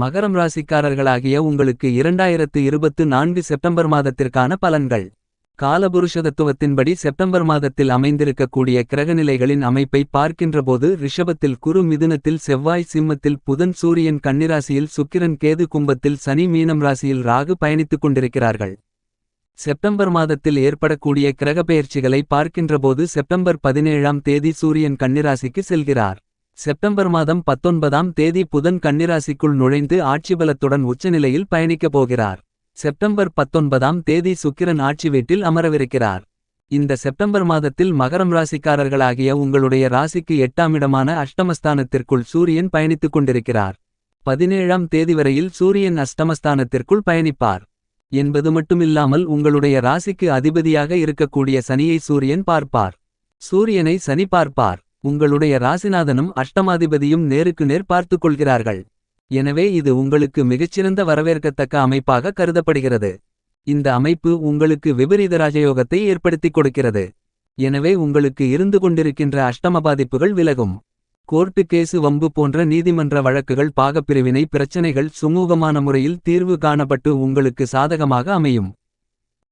மகரம் ராசிக்காரர்களாகிய உங்களுக்கு இரண்டாயிரத்து இருபத்து நான்கு செப்டம்பர் மாதத்திற்கான பலன்கள். காலபுருஷதத்துவத்தின்படி செப்டம்பர் மாதத்தில் அமைந்திருக்கக்கூடிய கிரகநிலைகளின் அமைப்பை பார்க்கின்றபோது ரிஷபத்தில் குரு மிதுனத்தில் செவ்வாய் சிம்மத்தில் புதன் சூரியன் கன்னிராசியில் சுக்கிரன் கேது கும்பத்தில் சனி மீனம் ராசியில் ராகு பயணித்துக் கொண்டிருக்கிறார்கள். செப்டம்பர் மாதத்தில் ஏற்படக்கூடிய கிரகப்பெயர்ச்சிகளை பார்க்கின்றபோது செப்டம்பர் பதினேழாம் தேதி சூரியன் கன்னிராசிக்கு செல்கிறார். செப்டம்பர் மாதம் பத்தொன்பதாம் தேதி புதன் கன்னிராசிக்குள் நுழைந்து ஆட்சிபலத்துடன் உச்சநிலையில் பயணிக்கப் போகிறார். செப்டம்பர் பத்தொன்பதாம் தேதி சுக்கிரன் ஆட்சி வீட்டில் அமரவிருக்கிறார். இந்த செப்டம்பர் மாதத்தில் மகரம் ராசிக்காரர்களாகிய உங்களுடைய ராசிக்கு எட்டாம் இடமான அஷ்டமஸ்தானத்திற்குள் சூரியன் பயணித்துக் கொண்டிருக்கிறார். பதினேழாம் தேதி வரையில் சூரியன் அஷ்டமஸ்தானத்திற்குள் பயணிப்பார். என்பது மட்டுமில்லாமல் உங்களுடைய ராசிக்கு அதிபதியாக இருக்கக்கூடிய சனியை சூரியன் பார்ப்பார். சூரியனை சனி பார்ப்பார். உங்களுடைய ராசிநாதனும் அஷ்டமாதிபதியும் நேருக்கு நேர் பார்த்துக் கொள்கிறார்கள் எனவே இது உங்களுக்கு மிகச்சிறந்த வரவேற்கத்தக்க அமைப்பாக கருதப்படுகிறது. இந்த அமைப்பு உங்களுக்கு விபரீத ராஜயோகத்தை ஏற்படுத்திக் கொடுக்கிறது. எனவே உங்களுக்கு இருந்து கொண்டிருக்கின்ற அஷ்டம பாதிப்புகள் விலகும். கோர்ட்டு கேசு வம்பு போன்ற நீதிமன்ற வழக்குகள் பாகப்பிரிவினை பிரச்சனைகள் சுமூகமான முறையில் தீர்வு காணப்பட்டு உங்களுக்கு சாதகமாக அமையும்.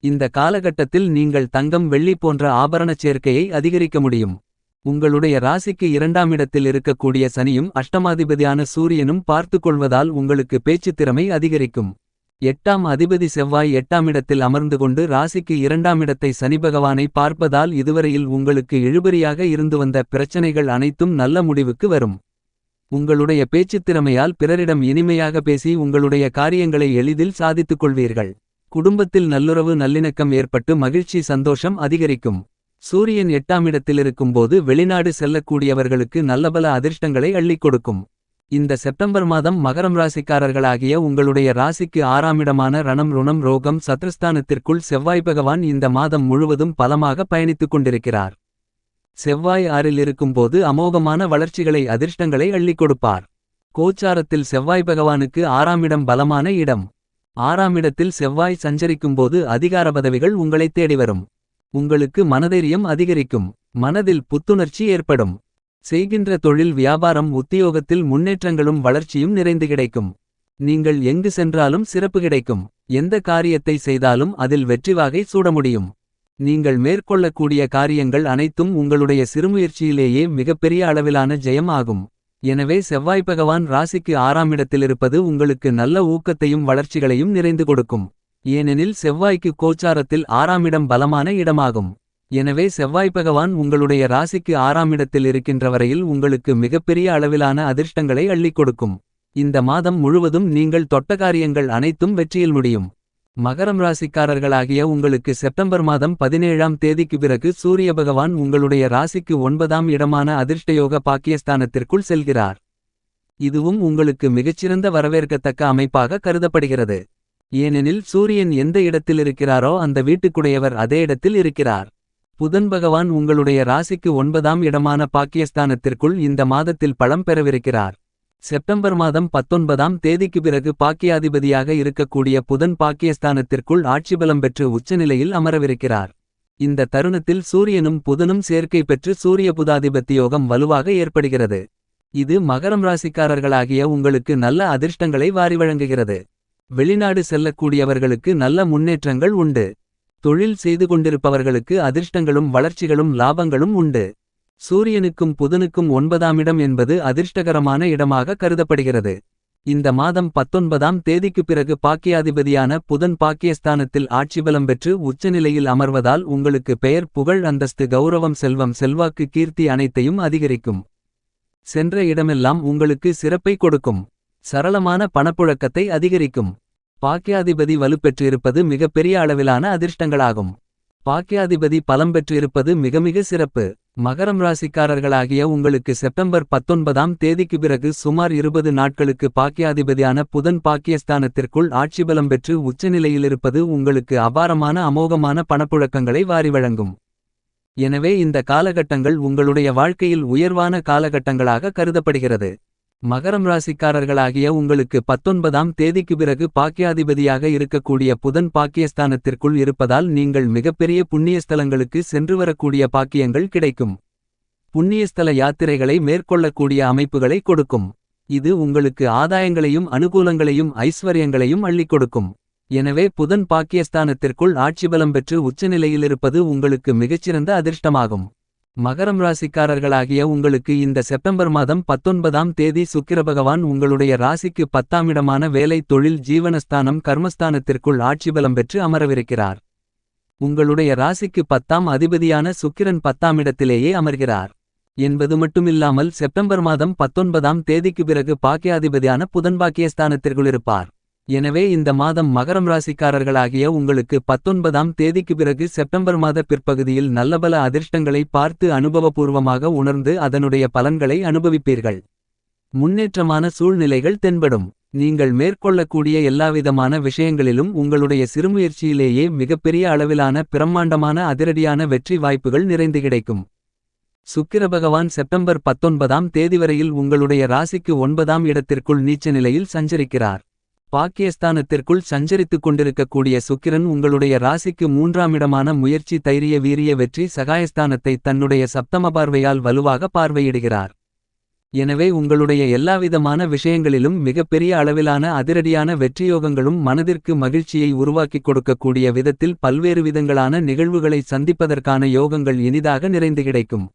இந்த காலகட்டத்தில் நீங்கள் தங்கம் வெள்ளி போன்ற ஆபரணச் சேர்க்கையை அதிகரிக்க முடியும். உங்களுடைய ராசிக்கு இரண்டாம் இடத்தில் இருக்கக்கூடிய சனியும் அஷ்டமாதிபதியான சூரியனும் பார்த்துக்கொள்வதால் உங்களுக்கு பேச்சுத் திறமை அதிகரிக்கும். எட்டாம் அதிபதி செவ்வாய் எட்டாம் இடத்தில் அமர்ந்து கொண்டு ராசிக்கு இரண்டாம் இடத்தை சனி பகவானை பார்ப்பதால் இதுவரையில் உங்களுக்கு இழுபறியாக இருந்து வந்த பிரச்சனைகள் அனைத்தும் நல்ல முடிவுக்கு வரும். உங்களுடைய பேச்சுத் திறமையால் பிறரிடம் இனிமையாக பேசி உங்களுடைய காரியங்களை எளிதில் சாதித்துக் கொள்வீர்கள். குடும்பத்தில் நல்லுறவு நல்லிணக்கம் ஏற்பட்டு மகிழ்ச்சி சந்தோஷம் அதிகரிக்கும். சூரியன் எட்டாம் இடத்திலிருக்கும்போது வெளிநாடு செல்லக்கூடியவர்களுக்கு நல்லபல அதிர்ஷ்டங்களை அள்ளிக் கொடுக்கும். இந்த செப்டம்பர் மாதம் மகரம் ராசிக்காரர்களாகிய உங்களுடைய ராசிக்கு ஆறாமிடமான ரணம் ருணம் ரோகம் சத்ருஸ்தானத்திற்குள் செவ்வாய் பகவான் இந்த மாதம் முழுவதும் பலமாக பயணித்துக் கொண்டிருக்கிறார். செவ்வாய் ஆறில் இருக்கும்போது அமோகமான வளர்ச்சிகளை அதிர்ஷ்டங்களை அள்ளிக் கொடுப்பார். கோச்சாரத்தில் செவ்வாய் பகவானுக்கு ஆறாமிடம் பலமான இடம். ஆறாமிடத்தில் செவ்வாய் சஞ்சரிக்கும்போது அதிகார பதவிகள் உங்களைத் தேடி வரும். உங்களுக்கு மனதைரியம் அதிகரிக்கும் மனதில் புத்துணர்ச்சி ஏற்படும். செய்கின்ற தொழில் வியாபாரம் உத்தியோகத்தில் முன்னேற்றங்களும் வளர்ச்சியும் நிறைந்து கிடைக்கும். நீங்கள் எங்கு சென்றாலும் சிறப்பு கிடைக்கும் எந்த காரியத்தை செய்தாலும் அதில் வெற்றிவாகை சூட முடியும். நீங்கள் மேற்கொள்ளக்கூடிய காரியங்கள் அனைத்தும் உங்களுடைய சிறுமுயற்சியிலேயே மிகப்பெரிய அளவிலான ஜெயம் ஆகும். எனவே செவ்வாய் பகவான் ராசிக்கு ஆறாம் இடத்திலிருப்பது உங்களுக்கு நல்ல ஊக்கத்தையும் வளர்ச்சிகளையும் நிறைந்து கொடுக்கும். ஏனெனில் செவ்வாய்க்கு கோச்சாரத்தில் ஆறாமிடம் பலமான இடமாகும். எனவே செவ்வாய் பகவான் உங்களுடைய ராசிக்கு ஆறாமிடத்தில் இருக்கின்ற வரையில் உங்களுக்கு மிகப்பெரிய அளவிலான அதிர்ஷ்டங்களை அள்ளிக் கொடுக்கும். இந்த மாதம் முழுவதும் நீங்கள் தொட்ட காரியங்கள் அனைத்தும் வெற்றியில் முடியும். மகரம் ராசிக்காரர்களாகிய உங்களுக்கு செப்டம்பர் மாதம் பதினேழாம் தேதிக்கு பிறகு சூரிய பகவான் உங்களுடைய ராசிக்கு ஒன்பதாம் இடமான அதிர்ஷ்டயோக பாக்கியஸ்தானத்திற்குள் செல்கிறார். இதுவும் உங்களுக்கு மிகச்சிறந்த வரவேற்கத்தக்க அமைப்பாக கருதப்படுகிறது. ஏனெனில் சூரியன் எந்த இடத்தில் இருக்கிறாரோ அந்த வீட்டுக்குடையவர் அதே இடத்தில் இருக்கிறார். புதன் பகவான் உங்களுடைய ராசிக்கு ஒன்பதாம் இடமான பாக்கியஸ்தானத்திற்குள் இந்த மாதத்தில் பழம் பெறவிருக்கிறார். செப்டம்பர் மாதம் பத்தொன்பதாம் தேதிக்கு பிறகு பாக்கியாதிபதியாக இருக்கக்கூடிய புதன் பாக்கியஸ்தானத்திற்குள் ஆட்சிபலம் பெற்று உச்சநிலையில் அமரவிருக்கிறார். இந்த தருணத்தில் சூரியனும் புதனும் சேர்க்கை பெற்று சூரிய புதாதிபத்தியோகம் வலுவாக ஏற்படுகிறது. இது மகரம் ராசிக்காரர்களாகிய உங்களுக்கு நல்ல அதிர்ஷ்டங்களை வாரி வழங்குகிறது. வெளிநாடு செல்லக்கூடியவர்களுக்கு நல்ல முன்னேற்றங்கள் உண்டு. தொழில் செய்து கொண்டிருப்பவர்களுக்கு அதிர்ஷ்டங்களும் வளர்ச்சிகளும் லாபங்களும் உண்டு. சூரியனுக்கும் புதனுக்கும் ஒன்பதாம் இடம் என்பது அதிர்ஷ்டகரமான இடமாக கருதப்படுகிறது. இந்த மாதம் பத்தொன்பதாம் தேதிக்கு பிறகு பாக்கியாதிபதியான புதன் பாக்கியஸ்தானத்தில் ஆட்சிபலம் பெற்று உச்சநிலையில் அமர்வதால் உங்களுக்கு பெயர் புகழ் அந்தஸ்து கௌரவம் செல்வம் செல்வாக்கு கீர்த்தி அனைத்தையும் அதிகரிக்கும். சென்ற இடமெல்லாம் உங்களுக்கு சிறப்பை கொடுக்கும். சரளமான பணப்புழக்கத்தை அதிகரிக்கும். பாக்கியாதிபதி வலுப்பெற்றிருப்பது மிகப்பெரிய அளவிலான அதிர்ஷ்டங்களாகும். பாக்கியாதிபதி பலம் பெற்றிருப்பது மிக மிக சிறப்பு. மகரம் ராசிக்காரர்களாகிய உங்களுக்கு செப்டம்பர் பத்தொன்பதாம் தேதிக்கு பிறகு சுமார் இருபது நாட்களுக்கு பாக்கியாதிபதியான புதன் பாக்கியஸ்தானத்திற்குள் ஆட்சிபலம் பெற்று உச்சநிலையிலிருப்பது உங்களுக்கு அபாரமான அமோகமான பணப்புழக்கங்களை வாரி வழங்கும். எனவே இந்த காலகட்டங்கள் உங்களுடைய வாழ்க்கையில் உயர்வான காலகட்டங்களாக கருதப்படுகிறது. மகரம் ராசிக்காரர்களாகிய உங்களுக்கு பத்தொன்பதாம் தேதிக்கு பிறகு பாக்கியாதிபதியாக இருக்கக்கூடிய புதன் பாக்கியஸ்தானத்திற்குள் இருப்பதால் நீங்கள் மிகப்பெரிய புண்ணியஸ்தலங்களுக்கு சென்று வரக்கூடிய பாக்கியங்கள் கிடைக்கும். புண்ணியஸ்தல யாத்திரைகளை மேற்கொள்ளக்கூடிய அமைப்புகளை கொடுக்கும். இது உங்களுக்கு ஆதாயங்களையும் அனுகூலங்களையும் ஐஸ்வர்யங்களையும் அள்ளிக் கொடுக்கும். எனவே புதன் பாக்கியஸ்தானத்திற்குள் ஆட்சிபலம் பெற்று உச்சநிலையில் இருப்பது உங்களுக்கு மிகச்சிறந்த அதிர்ஷ்டமாகும். மகரம் ராசிக்காரர்களாகிய உங்களுக்கு இந்த செப்டம்பர் மாதம் பத்தொன்பதாம் தேதி சுக்கிரபகவான் உங்களுடைய ராசிக்கு பத்தாம் இடமான வேலை தொழில் ஜீவனஸ்தானம் கர்மஸ்தானத்திற்குள் ஆட்சிபலம் பெற்று அமரவிருக்கிறார். உங்களுடைய ராசிக்கு பத்தாம் அதிபதியான சுக்கிரன் பத்தாம் இடத்திலேயே அமர்கிறார். என்பது மட்டுமில்லாமல் செப்டம்பர் மாதம் பத்தொன்பதாம் தேதிக்கு பிறகு பாக்கியாதிபதியான புதன் பாக்கியஸ்தானத்திற்குள் இருப்பார். எனவே இந்த மாதம் மகரம் ராசிக்காரர்களாகிய உங்களுக்கு பத்தொன்பதாம் தேதிக்கு பிறகு செப்டம்பர் மாத பிற்பகுதியில் நல்லபல அதிர்ஷ்டங்களை பார்த்து அனுபவபூர்வமாக உணர்ந்து அதனுடைய பலன்களை அனுபவிப்பீர்கள். முன்னேற்றமான சூழ்நிலைகள் தென்படும். நீங்கள் மேற்கொள்ளக்கூடிய எல்லாவிதமான விஷயங்களிலும் உங்களுடைய சிறுமுயற்சியிலேயே மிகப்பெரிய அளவிலான பிரம்மாண்டமான அதிரடியான வெற்றி வாய்ப்புகள் நிறைந்து கிடைக்கும். சுக்கிர பகவான் செப்டம்பர் பத்தொன்பதாம் தேதி வரையில் உங்களுடைய ராசிக்கு ஒன்பதாம் இடத்திற்குள் நீச்ச நிலையில் சஞ்சரிக்கிறார். பாக்கியஸ்தானத்திற்குள் சஞ்சரித்துக் கொண்டிருக்கக்கூடிய சுக்கிரன் உங்களுடைய ராசிக்கு மூன்றாம் இடமான முயற்சி தைரிய வீரிய வெற்றி சகாயஸ்தானத்தை தன்னுடைய சப்தம பார்வையால் வலுவாக பார்வையிடுகிறார். எனவே உங்களுடைய எல்லாவிதமான விஷயங்களிலும் மிகப்பெரிய அளவிலான அதிரடியான வெற்றியோகங்களும் மனதிற்கு மகிழ்ச்சியை உருவாக்கிக் கொடுக்கக்கூடிய விதத்தில் பல்வேறு விதங்களான நிகழ்வுகளை சந்திப்பதற்கான யோகங்கள் இனிதாக நிறைந்து கிடைக்கும்.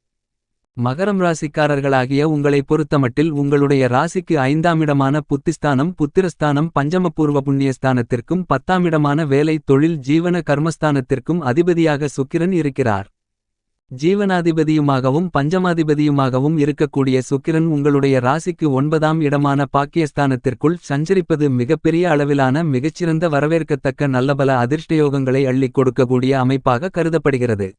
மகரம் ராசிக்காரர்களாகிய உங்களை பொறுத்தமட்டில் உங்களுடைய ராசிக்கு ஐந்தாம் இடமான புத்திஸ்தானம் புத்திரஸ்தானம் பஞ்சமபூர்வ புண்ணியஸ்தானத்திற்கும் பத்தாம் இடமான வேலை தொழில் ஜீவன கர்மஸ்தானத்திற்கும் அதிபதியாக சுக்கிரன் இருக்கிறார். ஜீவனாதிபதியுமாகவும் பஞ்சமாதிபதியுமாகவும் இருக்கக்கூடிய சுக்கிரன் உங்களுடைய ராசிக்கு ஒன்பதாம் இடமான பாக்கியஸ்தானத்திற்குள் சஞ்சரிப்பது மிகப்பெரிய அளவிலான மிகச்சிறந்த வரவேற்கத்தக்க நல்லபல அதிர்ஷ்டயோகங்களை அள்ளிக் கொடுக்கக்கூடிய அமைப்பாக கருதப்படுகிறது.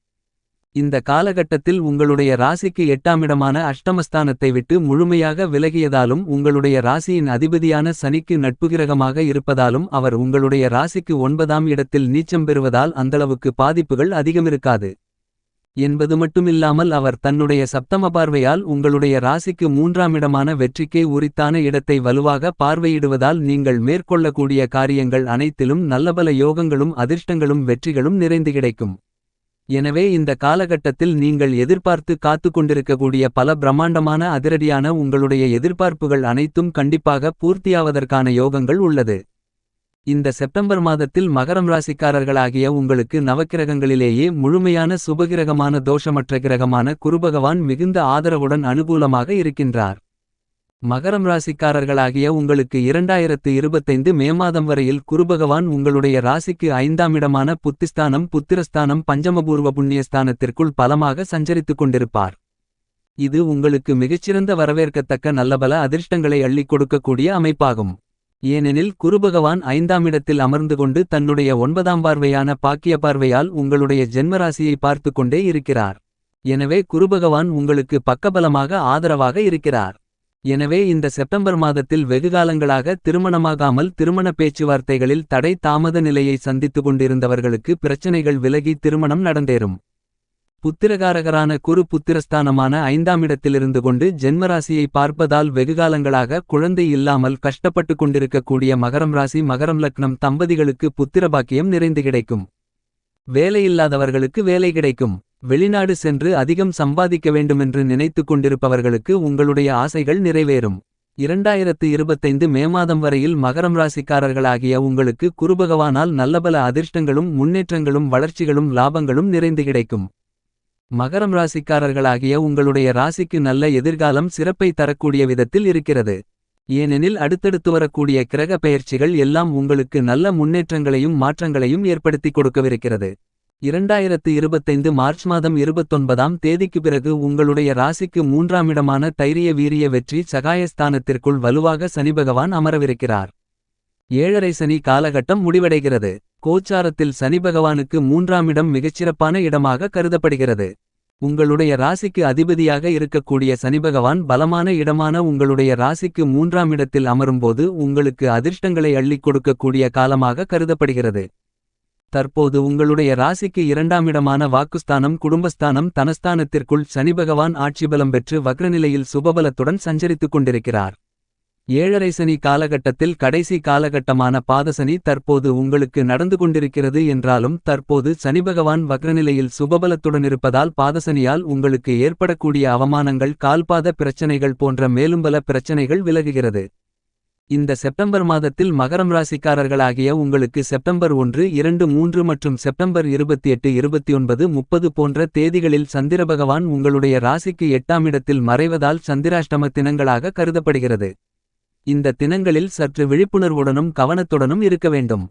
இந்த காலகட்டத்தில் உங்களுடைய ராசிக்கு எட்டாமிடமான அஷ்டமஸ்தானத்தை விட்டு முழுமையாக விலகியதாலும் உங்களுடைய ராசியின் அதிபதியான சனிக்கு நட்புகிரகமாக இருப்பதாலும் அவர் உங்களுடைய ராசிக்கு ஒன்பதாம் இடத்தில் நீச்சம் பெறுவதால் அந்தளவுக்கு பாதிப்புகள் அதிகமிருக்காது. என்பது மட்டுமில்லாமல் அவர் தன்னுடைய சப்தம பார்வையால் உங்களுடைய ராசிக்கு மூன்றாம் இடமான வெற்றிக்கே உரித்தான இடத்தை வலுவாக பார்வையிடுவதால் நீங்கள் மேற்கொள்ளக்கூடிய காரியங்கள் அனைத்திலும் நல்லபல யோகங்களும் அதிர்ஷ்டங்களும் வெற்றிகளும் நிறைந்து கிடைக்கும். எனவே இந்த காலகட்டத்தில் நீங்கள் எதிர்பார்த்து காத்து கொண்டிருக்கக்கூடிய பல பிரம்மாண்டமான அதிரடியான உங்களுடைய எதிர்பார்ப்புகள் அனைத்தும் கண்டிப்பாக பூர்த்தியாவதற்கான யோகங்கள் உள்ளது. இந்த செப்டம்பர் மாதத்தில் மகரம் ராசிக்காரர்களாகிய உங்களுக்கு நவக்கிரகங்களிலேயே முழுமையான சுபகிரகமான தோஷமற்ற கிரகமான குருபகவான் மிகுந்த ஆதரவுடன் அனுகூலமாக இருக்கின்றார். மகரம் ராசிக்காரர்களாகிய உங்களுக்கு இரண்டாயிரத்து இருபத்தைந்து மே மாதம் வரையில் குருபகவான் உங்களுடைய ராசிக்கு ஐந்தாம் இடமான புத்திஸ்தானம் புத்திரஸ்தானம் பஞ்சமபூர்வ புண்ணியஸ்தானத்திற்குள் பலமாக சஞ்சரித்துக் கொண்டிருப்பார். இது உங்களுக்கு மிகச்சிறந்த வரவேற்கத்தக்க நல்லபல அதிர்ஷ்டங்களை அள்ளிக் கொடுக்கக்கூடிய அமைப்பாகும். ஏனெனில் குருபகவான் ஐந்தாம் இடத்தில் அமர்ந்து கொண்டு தன்னுடைய ஒன்பதாம் பார்வையான பாக்கிய பார்வையால் உங்களுடைய ஜென்மராசியை பார்த்து கொண்டே இருக்கிறார். எனவே குருபகவான் உங்களுக்கு பக்கபலமாக ஆதரவாக இருக்கிறார். எனவே இந்த செப்டம்பர் மாதத்தில் வெகுகாலங்களாக திருமணமாகாமல் திருமண பேச்சுவார்த்தைகளில் தடை தாமத நிலையை சந்தித்துக் கொண்டிருந்தவர்களுக்கு பிரச்சனைகள் விலகி திருமணம் நடந்தேறும். புத்திரகாரகரான குரு புத்திரஸ்தானமான ஐந்தாம் இடத்திலிருந்து கொண்டு ஜென்மராசியை பார்ப்பதால் வெகுகாலங்களாக குழந்தை இல்லாமல் கஷ்டப்பட்டு கொண்டிருக்கக்கூடிய மகரம் ராசி மகரம் லக்னம் தம்பதிகளுக்கு புத்திரபாக்கியம் நிறைந்து கிடைக்கும். வேலையில்லாதவர்களுக்கு வேலை கிடைக்கும். வெளிநாடு சென்று அதிகம் சம்பாதிக்க வேண்டுமென்று நினைத்துக் கொண்டிருப்பவர்களுக்கு உங்களுடைய ஆசைகள் நிறைவேறும். இரண்டாயிரத்து இருபத்தைந்து மே மாதம் வரையில் மகரம் ராசிக்காரர்களாகிய உங்களுக்கு குருபகவானால் நல்லபல அதிர்ஷ்டங்களும் முன்னேற்றங்களும் வளர்ச்சிகளும் லாபங்களும் நிறைந்து கிடைக்கும். மகரம் ராசிக்காரர்களாகிய உங்களுடைய ராசிக்கு நல்ல எதிர்காலம் சிறப்பை தரக்கூடிய விதத்தில் இருக்கிறது. ஏனெனில் அடுத்தடுத்து வரக்கூடிய கிரக பெயர்ச்சிகள் எல்லாம் உங்களுக்கு நல்ல முன்னேற்றங்களையும் மாற்றங்களையும் ஏற்படுத்திக் கொடுக்கவிருக்கிறது. இரண்டாயிரத்து இருபத்தைந்து மார்ச் மாதம் இருபத்தொன்பதாம் தேதிக்கு பிறகு உங்களுடைய ராசிக்கு மூன்றாம் இடமான தைரிய வீரிய வெற்றி சகாயஸ்தானத்திற்குள் வலுவாக சனிபகவான் அமரவிருக்கிறார். ஏழரை சனி காலகட்டம் முடிவடைகிறது. கோச்சாரத்தில் சனி பகவானுக்கு மூன்றாம் இடம் மிகச்சிறப்பான இடமாக கருதப்படுகிறது. உங்களுடைய ராசிக்கு அதிபதியாக இருக்கக்கூடிய சனிபகவான் பலமான இடமான உங்களுடைய ராசிக்கு மூன்றாம் இடத்தில் அமரும்போது உங்களுக்கு அதிர்ஷ்டங்களை அள்ளிக் கொடுக்கக்கூடிய காலமாக கருதப்படுகிறது. தற்போது உங்களுடைய ராசிக்கு இரண்டாம் இடமான வாக்குஸ்தானம் குடும்பஸ்தானம் தனஸ்தானத்திற்குள் சனிபகவான் ஆட்சிபலம் பெற்று வக்ரநிலையில் சுபபலத்துடன் சஞ்சரித்துக் கொண்டிருக்கிறார். ஏழரை சனி காலகட்டத்தில் கடைசி காலகட்டமான பாதசனி தற்போது உங்களுக்கு நடந்து கொண்டிருக்கிறது என்றாலும் தற்போது சனிபகவான் வக்ரநிலையில் சுபபலத்துடன் இருப்பதால் பாதசனியால் உங்களுக்கு ஏற்படக்கூடிய அவமானங்கள் கால்பாத பிரச்சனைகள் போன்ற மேலும் பல பிரச்சனைகள் விலகுகிறது. இந்த செப்டம்பர் மாதத்தில் மகரம் ராசிக்காரர்களாகிய உங்களுக்கு செப்டம்பர் ஒன்று இரண்டு மூன்று மற்றும் செப்டம்பர் இருபத்தி எட்டு இருபத்தி ஒன்பது முப்பது போன்ற தேதிகளில் சந்திர பகவான் உங்களுடைய ராசிக்கு எட்டாம் இடத்தில் மறைவதால் சந்திராஷ்டம தினங்களாக கருதப்படுகிறது. இந்த தினங்களில் சற்று விழிப்புணர்வுடனும் கவனத்துடனும் இருக்க வேண்டும்.